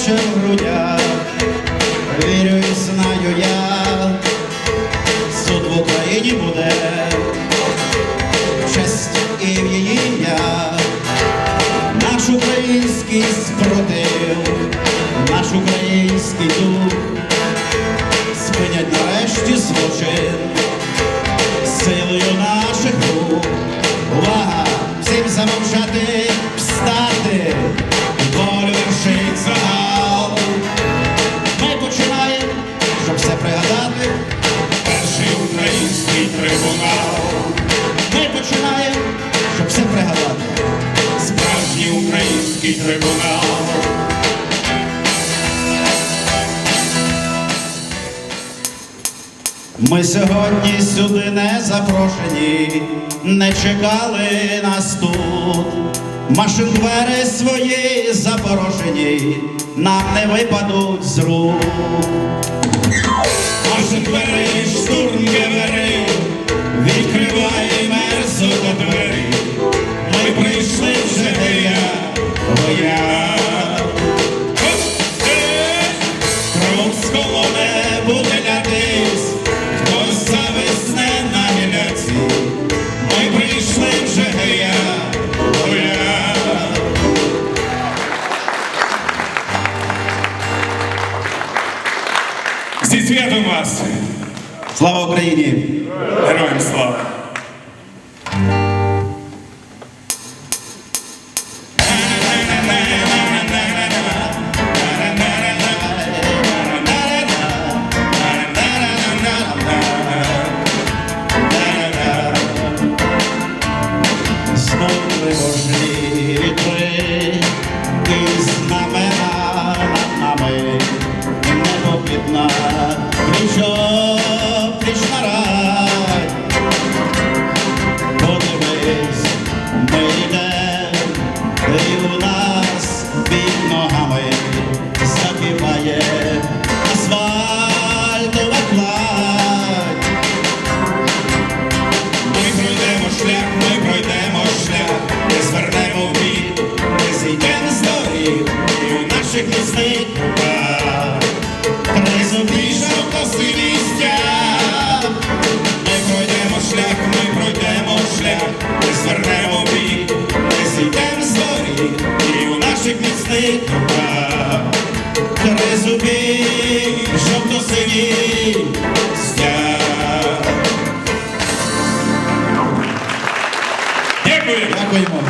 плаче в грудях, вірю і знаю я, суд в Україні буде, в честь і в її ім'я, наш український спротив, наш український дух, спинять нарешті злочин, силою на. Штати, перший український трибунал. Ми починаємо, щоб все пригадати. Справжній український трибунал. Ми сьогодні сюди не запрошені, не чекали нас тут. Машин двери свої запорожені, нам не випадуть з рук. Любимо вас! Слава Україні! Героям слава! і у нас під ногами закипає. життя, три зуби, жовто сині стяг. Дякую! Дякуємо.